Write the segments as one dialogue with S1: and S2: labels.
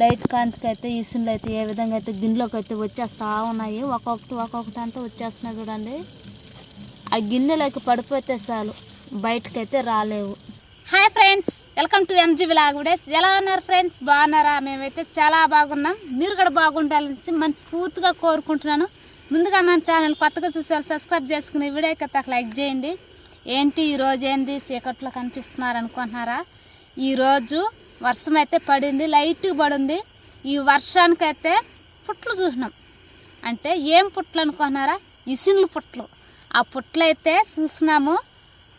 S1: Light కాంతికి అయితే ఇసులు అయితే ఏ విధంగా అయితే గిన్నెలోకి అయితే వచ్చేస్తూ ఉన్నాయి. ఒక్కొక్కటి ఒక్కొక్కటి అంతా వచ్చేస్తున్నాయి చూడండి. ఆ గిన్నెలోకి పడిపోతే చాలు బయటకైతే రాలేవు. Hi friends welcome to MG vlog ఎలా ఉన్నారు ఫ్రెండ్స్? బాగున్నారా? మేమైతే చాలా బాగున్నాం. మీరు కూడా బాగుండాలని మంచి పూర్తిగా కోరుకుంటున్నాను. ముందుగా మన ఛానల్ కొత్తగా చూసారు సబ్స్క్రైబ్ చేసుకుని వీడియోకి అయితే లైక్ చేయండి. ఏంటి ఈరోజు ఏంది? చీకట్లో కనిపిస్తున్నారు అనుకుంటున్నారా? ఈరోజు వర్షం అయితే పడింది లైట్గా పడింది. ఈ వర్షానికైతే పుట్లు చూసినాం. అంటే ఏం పుట్లు అనుకున్నారా ఇసున్లు పుట్లు. ఆ పుట్లు అయితే చూసినాము.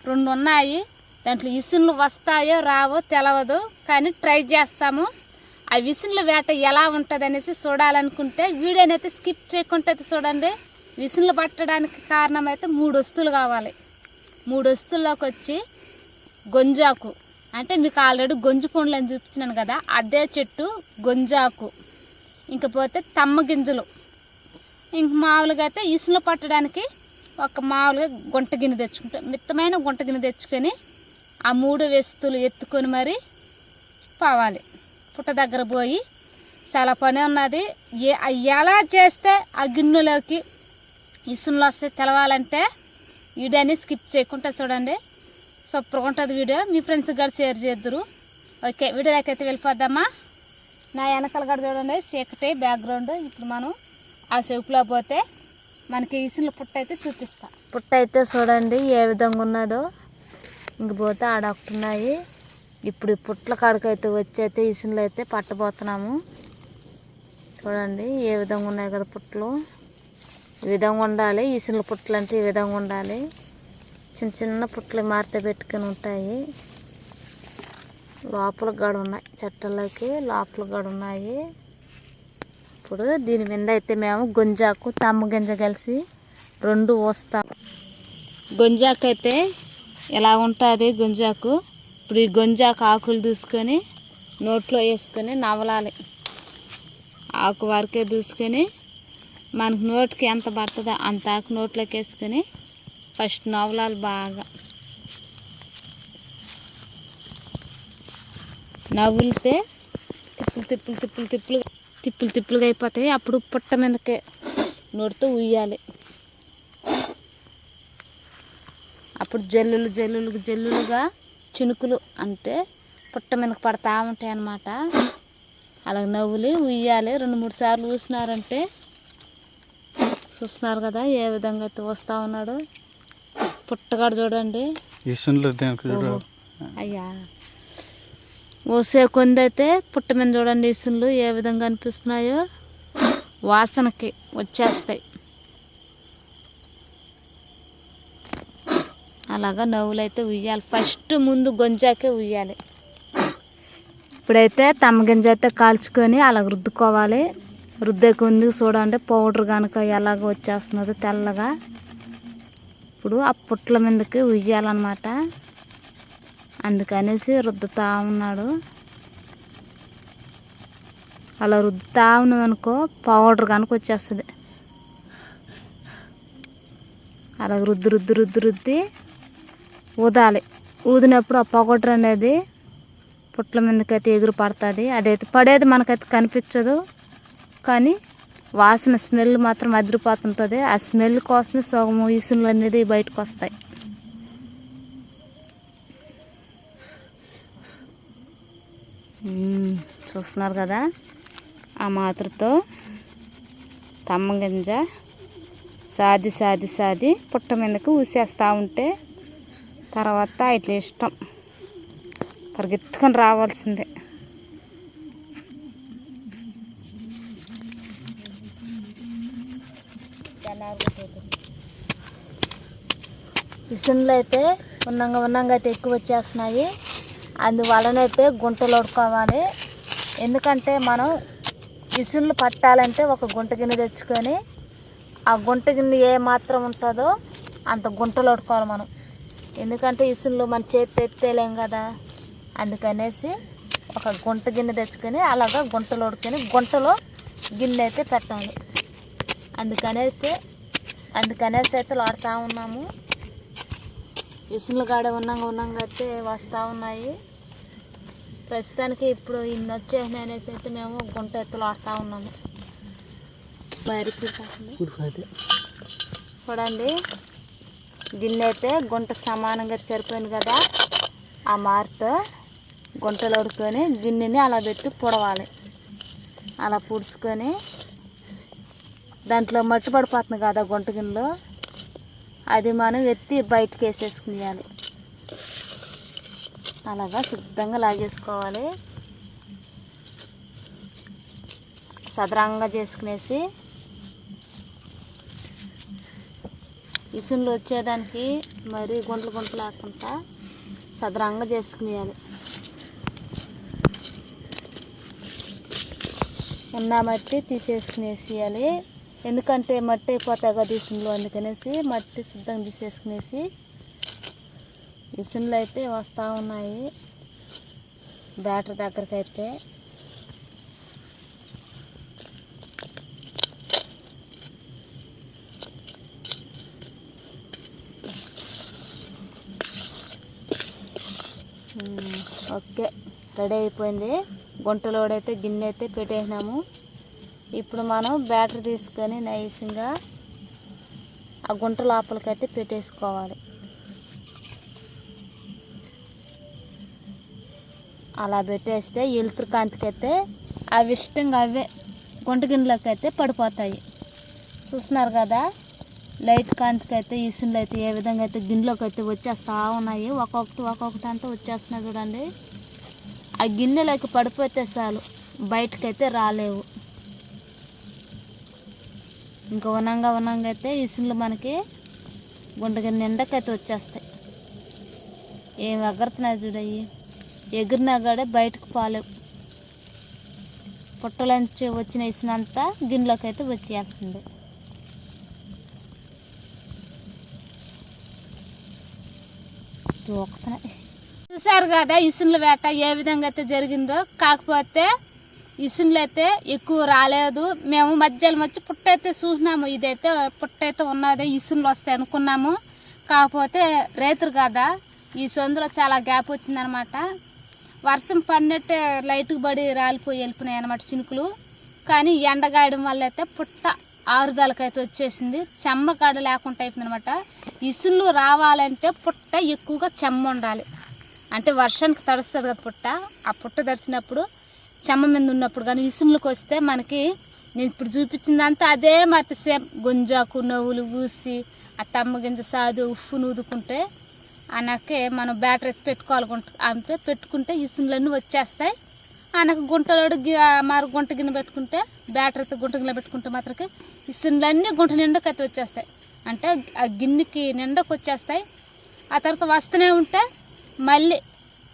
S1: రెండు ఉన్నాయి దాంట్లో ఇసున్లు వస్తాయో రావో తెలవదు. కానీ ట్రై చేస్తాము. ఆ విసున్ల వేట ఎలా ఉంటుంది అనేసి చూడాలనుకుంటే వీడియోని అయితే స్కిప్ చేయకుండా అయితే చూడండి. విసున్లు పట్టడానికి కారణం అయితే మూడు వస్తువులు కావాలి. మూడు వస్తువుల్లోకి వచ్చి గొంజాకు. అంటే మీకు ఆల్రెడీ గొంజు పండ్లు అని చూపించినాను కదా అదే చెట్టు గొంజాకు. ఇంకపోతే తమ్మ గింజలు. ఇంక మామూలుగా అయితే ఇసులు పట్టడానికి ఒక మామూలుగా గుంట గిన్నె తెచ్చుకుంటాం. మిత్తమైన గుంట గిన్నె తెచ్చుకొని ఆ మూడు వెస్తులు ఎత్తుకొని మరి పోవాలి. పుట్ట దగ్గర పోయి చాలా పని ఉన్నది. ఏ ఎలా చేస్తే ఆ గిన్నెలోకి ఇసులు వస్తే తెలవాలంటే ఈడని స్కిప్ చేయకుండా చూడండి. సూపర్గా ఉంటుంది వీడియో. మీ ఫ్రెండ్స్ కూడా షేర్ చేద్దరు. ఓకే వీడియోలోకి వెళ్ళిపోద్దామా నా వెనకాల కూడా చూడండి చీకటి బ్యాక్గ్రౌండ్ ఇప్పుడు మనం ఆ చెప్పులో పోతే మనకి ఇసులు పుట్ట అయితే చూపిస్తా. పుట్ట అయితే చూడండి ఏ విధంగా ఉన్నదో. ఇంక పోతే ఆడ ఒకటి ఉన్నాయి. ఇప్పుడు పుట్ల కాడకైతే వచ్చి అయితే అయితే పట్టబోతున్నాము. చూడండి ఏ విధంగా ఉన్నాయి కదా పుట్లు ఈ విధంగా ఉండాలి ఇసులు పుట్లు అంటే ఈ విధంగా ఉండాలి. చిన్న చిన్న పుట్లు మారితే పెట్టుకొని ఉంటాయి. లోపల గడ ఉన్నాయి లోపల గడ ఉన్నాయి. ఇప్పుడు దీని మీద అయితే మేము గొంజాకు తమ్మ గింజ కలిసి రెండు పోస్తాం గొంజాకు అయితే ఎలా ఉంటుంది గుంజాకు? ఇప్పుడు ఈ గుంజాకు ఆకులు దూసుకొని నోట్లో వేసుకొని నవలాలి. ఆకు వరకే దూసుకొని మనకు నోటికి ఎంత పడుతుందో అంత ఆకు నోట్లోకి వేసుకొని ఫస్ట్ నవలాలు బాగా. నవ్వులితే తిప్పులు తిప్పులు తిప్పులు తిప్పులు తిప్పులు తిప్పులుగా అయిపోతాయి. అప్పుడు పుట్ట మీదకే నోటితో ఉయ్యాలి. అప్పుడు జల్లులు జల్లులు జల్లులుగా చినుకులు అంటే పుట్ట మీదకి పడతా ఉంటాయి అన్నమాట. అలా నవ్వులి ఉయ్యాలి. రెండు మూడు సార్లు ఊసినారంటే చూస్తున్నారు కదా ఏ విధంగా అయితే వస్తూ ఉన్నాడు. పుట్టగాడు చూడండి.
S2: ఇసున్లు.
S1: అయ్యా ఓసే కొంది అయితే పుట్ట మీద చూడండి ఇసులు ఏ విధంగా అనిపిస్తున్నాయో. వాసనకి వచ్చేస్తాయి. అలాగా నవ్వులు అయితే ఉయ్యాలి. ఫస్ట్ ముందు గొంజాకే ఉయ్యాలి. ఇప్పుడైతే తమ్మ గింజ అయితే కాల్చుకొని అలా రుద్దుకోవాలి. రుద్దే కొంది చూడండి పౌడర్ కనుక ఎలాగ వచ్చేస్తున్నదో తెల్లగా. ఇప్పుడు ఆ పుట్ల మీదకి ఉయ్యాలన్నమాట. అందుకనేసి రుద్దుతా ఉన్నాడు. అలా రుద్దుతా ఉన్నాం పౌడర్ కనుక వచ్చేస్తుంది. అలా రుద్దు రుద్దు రుద్దు రుద్ది ఊదాలి. ఊదినప్పుడు ఆ పౌడర్ అనేది పుట్ల మీదకైతే ఎగురు పడుతుంది అదైతే పడేది మనకైతే కనిపించదు. కానీ వాసన స్మెల్ మాత్రం అదిరిపోతుంటుంది. ఆ స్మెల్ కోసమే సోగము ఈసులు అనేది బయటకు వస్తాయి. చూస్తున్నారు కదా? ఆ మాత్రతో తమ్మ గింజ సాది సాది సాది పుట్ట మీదకు ఊసేస్తూ ఉంటే తర్వాత ఇట్లా ఇష్టం. పరిగెత్తుకొని రావాల్సిందే. ఇసున్లు అయితే ఉన్నంగా ఉన్నంగా అయితే ఎక్కువ వచ్చేస్తున్నాయి. అందువలనైతే గుంటలు వడుకోవాలి ఎందుకంటే మనం ఇసున్లు పట్టాలంటే ఒక గుంట గిన్నె తెచ్చుకొని ఆ గుంట గిన్నె ఏ మాత్రం ఉంటుందో అంత గుంటలు వడుకోవాలి మనం. ఎందుకంటే ఇసున్లు మన చేతి ఎత్తేలేం కదా. అందుకనేసి ఒక గుంట గిన్నె తెచ్చుకొని అలాగా గుంటలు వడుకొని గుంటలో గిన్నె అయితే పెట్టాలి. అందుకనేసి అందుకనేసి అయితే వాడుతూ ఉన్నాము. ఇసులు కాడ ఉన్నాగా ఉన్నాగా అయితే వస్తూ ఉన్నాయి. ప్రస్తుతానికి ఇప్పుడు ఇన్ని వచ్చేసినాయి అనేసి అయితే మేము గుంట ఎత్తులు ఆడుతూ ఉన్నాము. చూడండి. గిన్నె అయితే గుంటకు సమానంగా సరిపోయింది కదా. ఆ మారుతో గుంటలు ఉడుకొని గిన్నెని అలా పెట్టి పొడవాలి. అలా పుడుచుకొని దాంట్లో మట్టి పడిపోతుంది కదా గుంట గిన్నెలో. అది మనం ఎత్తి బయటకు వేసేసుకునేయాలి. అలాగా శుద్ధంగా లాగేసుకోవాలి. సదరంగా చేసుకునేసి ఇసున్లు వచ్చేదానికి మరి గుంటలు గుంటలు లేకుండా సదరంగా చేసుకునేయాలి. ఉన్న మట్టి తీసేసుకునేసేయాలి. ఎందుకంటే మట్టి అయిపోతాయి కదా ఇసున్లో అందుకనేసి మట్టి శుద్ధంగా తీసేసుకునేసి ఇసున్లు అయితే వస్తూ ఉన్నాయి. బ్యాటరీ దగ్గరికి అయితే. ఓకే రెడీ అయిపోయింది. గుంటలోడైతే గిన్నె అయితే పెట్టేసినాము. ఇప్పుడు మనం బ్యాటరీ తీసుకొని నైస్గా ఆ గుంట లోపలికైతే పెట్టేసుకోవాలి. అలా పెట్టేస్తే ఎలుతురు కాంతికైతే అవి ఇష్టంగా అవే గుంట గిన్నెలోకి అయితే పడిపోతాయి. చూస్తున్నారు కదా? లైట్ కాంతికి అయితే ఇసులు అయితే ఏ విధంగా అయితే గిన్నెలోకి అయితే వచ్చేస్తూ ఉన్నాయి? ఒక్కొక్కటి ఒక్కొక్కటి అంతా వచ్చేస్తున్నాయి చూడండి. ఆ గిన్నెలోకి పడిపోతే చాలు బయటకైతే రాలేవు. ఇంకా ఉనంగా ఉనంగా అయితే ఇసులు మనకి గుండె నిండకైతే వచ్చేస్తాయి. ఏం ఎగరుతున్నాయి చూడయ్యి ఎగిరినా కూడా బయటకు పోలేవు. పుట్టలోంచి వచ్చిన ఇసునంతా గిన్నెలోకి అయితే వచ్చేస్తుంది. దూకుతున్నాయి చూసారు కదా ఇసున్ల వేట ఏ విధంగా అయితే జరిగిందో? కాకపోతే ఇసున్లు అయితే ఎక్కువ రాలేదు. మేము మధ్యలో వచ్చి పుట్ట అయితే చూసినాము. ఇదైతే పుట్టయితే ఉన్నది ఇసున్లు వస్తాయి అనుకున్నాము. కాకపోతే రైతులు కదా ఈ సందులో చాలా గ్యాప్ వచ్చిందనమాట. వర్షం పడినట్టే లైట్కి పడి రాలిపోయి వెళ్ళిపోయినాయి అనమాట చినుకులు. కానీ ఎండగాయడం వల్ల అయితే పుట్ట ఆరుదలకైతే వచ్చేసింది. చెమ్మకాడ లేకుండా అయిపోయిందనమాట ఇసులు రావాలంటే పుట్ట ఎక్కువగా చెమ్మ ఉండాలి. అంటే వర్షానికి తడుస్తుంది కదా పుట్ట. ఆ పుట్ట తడిచినప్పుడు చెమ్మ మీద ఉన్నప్పుడు కానీ విసుములకు వస్తే మనకి నేను ఇప్పుడు చూపించిందంతా అదే మత సేమ్. గుంజాకు నవ్వులు ఊసి ఆ తమ్మ గింజ సాదు ఉప్పు నూదుకుంటే అనకే మనం బ్యాటరీ పెట్టుకోవాలి అంటే పెట్టుకుంటే ఇసుములన్నీ వచ్చేస్తాయి. ఆయనకు గుంటలోడు మరి గుంట గిన్నె పెట్టుకుంటే బ్యాటరీ గుంట గిన్నె పెట్టుకుంటే మాత్రకి ఇసుములన్నీ గుంట నిండకి అయితే వచ్చేస్తాయి. అంటే ఆ గిన్నెకి నిండకు వచ్చేస్తాయి. ఆ తర్వాత వస్తూనే ఉంటే మళ్ళీ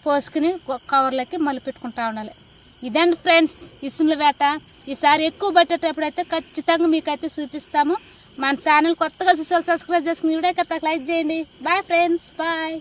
S1: పోసుకుని కవర్లోకి కవర్లకి మళ్ళీ పెట్టుకుంటా ఉండాలి. ఇదండి ఫ్రెండ్స్ ఇసుముల వేట. ఈసారి ఎక్కువ పట్టేటప్పుడైతే ఖచ్చితంగా మీకైతే చూపిస్తాము మన ఛానల్ కొత్తగా చూసి సబ్స్క్రైబ్ చేసుకుని వీడియో కథ లైక్ చేయండి. Bye friends bye